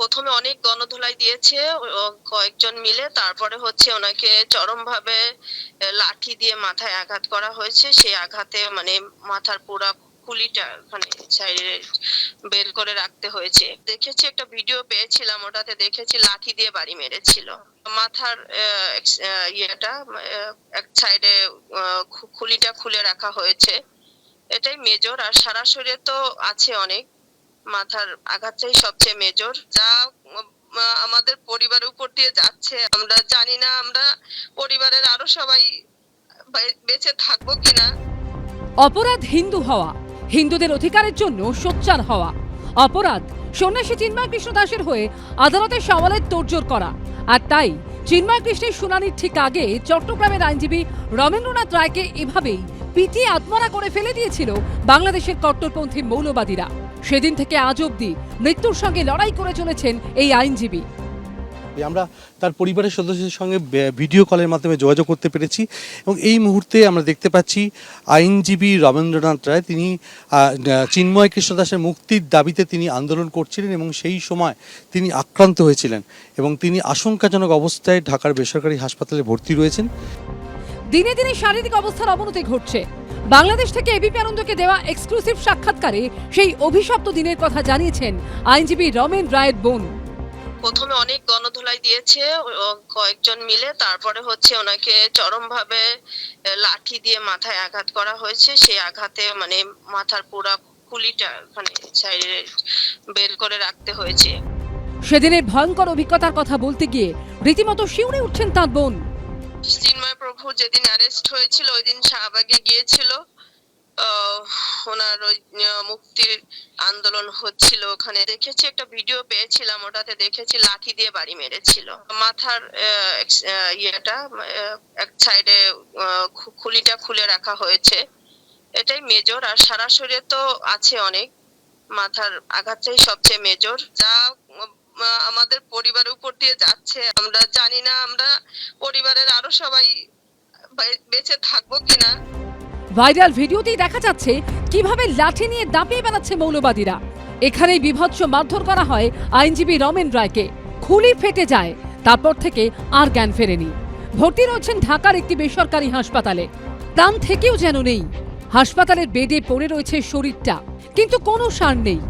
প্রথমে অনেক গণধোলাই দিয়েছে কয়েকজন মিলে, তারপরে হচ্ছে ওনাকে চরমভাবে লাঠি দিয়ে মাথায় আঘাত করা হয়েছে। সেই আঘাতে মানে মাথার পুরা খুলিটা মানে বের করে রাখতে হয়েছে। দেখেছি একটা ভিডিও পেয়েছিলাম, ওটাতে দেখেছি লাঠি দিয়ে বাড়ি মেরেছিল। মাথার ইয়েটা এক সাইডে খুলিটা খুলে রাখা হয়েছে। এটাই মেজর আর সারা শরীরে তো আছে অনেক। মাথার আঘাতটাই সবচেয়ে মেজর যা আমাদের পরিবারের উপর দিয়ে যাচ্ছে। আমরা জানি না আমরা পরিবারের আরও সবাই বেঁচে থাকব কিনা। অপরাধ হিন্দু হওয়া, হিন্দুদের অধিকারের জন্য সোচ্চার হওয়া। অপরাধ সন্ন্যাসী চিন্ময় কৃষ্ণ দাসের হয়ে আদালতে সওয়ালের তোড়জোড় করা। আর তাই চিন্ময় কৃষ্ণের শুনানির ঠিক আগে চট্টগ্রামের আইনজীবী রবীন্দ্রনাথ রায়কে এভাবেই পিটিয়ে আত্মরা করে ফেলে দিয়েছিল বাংলাদেশের কট্টরপন্থী মৌলবাদীরা। সেদিন থেকে আজ অবধি মৃত্যুর সঙ্গে লড়াই করে চলেছেন এই আইনজীবী। আমরা তার পরিবারের সদস্যদের সঙ্গে ভিডিও কলের মাধ্যমে যোগাযোগ করতে পেরেছি এবং এই মুহূর্তে আমরা দেখতে পাচ্ছি আইনজীবী রবীন্দ্রনাথ রায়, তিনি চিন্ময় কৃষ্ণ দাসের মুক্তির দাবিতে তিনি আন্দোলন করছিলেন এবং সেই সময় তিনি আক্রান্ত হয়েছিলেন এবং তিনি আশঙ্কাজনক অবস্থায় ঢাকার বেসরকারি হাসপাতালে ভর্তি রয়েছেন। দিনে দিনে শারীরিক অবস্থার অবনতি ঘটছে। বাংলাদেশ থেকে এবিপি আনন্দকে দেওয়া এক্সক্লুসিভ সাক্ষাৎকারে সেই অভিশপ্ত দিনের কথা জানিয়েছেন আইনজীবী রমেন রায়ের বোন। প্রথমে অনেক গণধোলাই দিয়েছে কয়েকজন মিলে তারপরে হচ্ছে ওনাকে চরমভাবে লাঠি দিয়ে মাথায় আঘাত করা হয়েছে। সেই আঘাতে মানে মাথার পুরা খুলিটা মানে সাইডে বের করে রাখতে হয়েছে। সেদিনের ভয়ঙ্কর অভিজ্ঞতার কথা বলতে গিয়ে রীতিমতো শিউরে উঠছেন তাঁর বোন। চিন্ময় প্রভু যেদিন অ্যারেস্ট হয়েছিল ওই দিন শাহবাগে গিয়েছিল। ওনার মুক্তির আন্দোলন হচ্ছিল ওখানে। দেখেছি, একটা ভিডিও পেয়েছিলাম, ওটাতে দেখেছি লাঠি দিয়ে বাড়ি মেরেছিল। মাথার ইয়েটা এক সাইডে খুলিটা খুলে রাখা হয়েছে। এটাই মেজর আর সারা শরীরে তো আছে অনেক। মাথার আঘাতটাই সবচেয়ে মেজর যা আমাদের দিয়ে যাচ্ছে। আমরা জানি না আমরা পরিবারের আরও সবাই বেঁচে থাকব কিনা। ভাইরাল ভিডিওতেই দেখা যাচ্ছে কীভাবে লাঠি নিয়ে দাপিয়ে বেড়াচ্ছে মৌলবাদীরা। এখানেই বিভৎস মারধর করা হয় আইনজীবী রমেন রায়কে। খুলি ফেটে যায়, তারপর থেকে আর জ্ঞান ফেরেনি। ভর্তি রয়েছেন ঢাকার একটি বেসরকারি হাসপাতালে। প্রাণ থেকেও যেন নেই। হাসপাতালের বেডে পড়ে রয়েছে শরীরটা, কিন্তু কোনো সার নেই।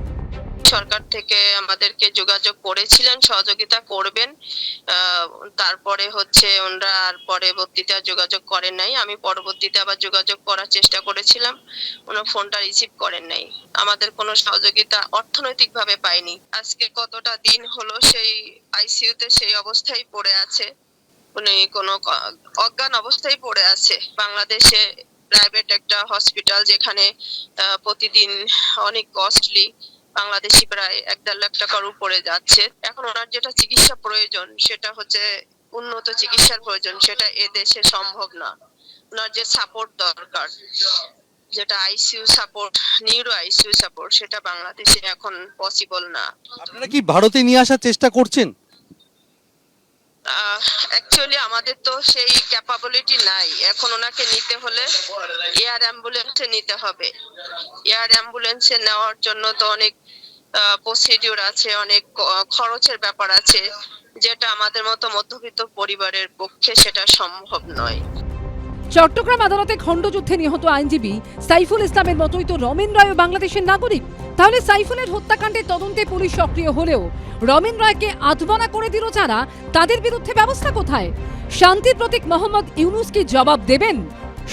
সরকার থেকে আমাদেরকে যোগাযোগ করেছিলেন, সহযোগিতা করবেন। তারপরে হচ্ছে ওনারা আর পরবর্তীতে আর যোগাযোগ করেন নাই। আমি পরবর্তীতে আবার যোগাযোগ করার চেষ্টা করেছিলাম। ওনার ফোনটা রিসিভ করেন নাই। আমাদের কোনো সহযোগিতা অর্থনৈতিকভাবে পাইনি। আজকে কতটা দিন হলো সেই আইসিইউতে সেই অবস্থায় পড়ে আছে। উনি কোনো অজ্ঞান অবস্থায় পড়ে আছে। বাংলাদেশে প্রাইভেট একটা হসপিটাল যেখানে প্রতিদিন অনেক কস্টলি বাংলাদেশি প্রায় এক দেড় লাখ টাকার উপরে যাচ্ছে। এখন ওনার যেটা চিকিৎসা প্রয়োজন, সেটা হচ্ছে উন্নত চিকিৎসার প্রয়োজন, সেটা এ দেশে সম্ভব না। ওনার যে সাপোর্ট দরকার, যেটা ICU support, neuro ICU support, সেটা বাংলাদেশে এখন পসিবল না। আপনারা কি ভারতে নিয়ে আসার চেষ্টা করছেন? অ্যাকচুয়ালি আমাদের তো সেই ক্যাপাবিলিটি নাই। এখন ওনাকে নিতে হলে এয়ার অ্যাম্বুলেন্সে নিতে হবে। এয়ার অ্যাম্বুলেন্সে নেওয়ার জন্য তো অনেক প্রসিডিউর আছে, অনেক খরচের ব্যাপার আছে। যেটা আমাদের মতো মধ্যবিত্ত পরিবারের পক্ষে সেটা সম্ভব নয়। চট্টগ্রাম আদালতে খণ্ডযুদ্ধে নিহত আইনজীবী সাইফুল ইসলামের মতোই তো রমেন রায়ও বাংলাদেশের নাগরিক। তাহলে সাইফুলের হত্যাকাণ্ডের তদন্তে পুলিশ সক্রিয় হলেও রমেন রায়কে আধবানা করে দিল যারা, তাদের বিরুদ্ধে ব্যবস্থা কোথায়? শান্তির প্রতীক মোহাম্মদ ইউনুস কি জবাব দেবেন?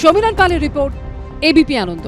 সমীরণ পালের রিপোর্ট এবিপি আনন্দ।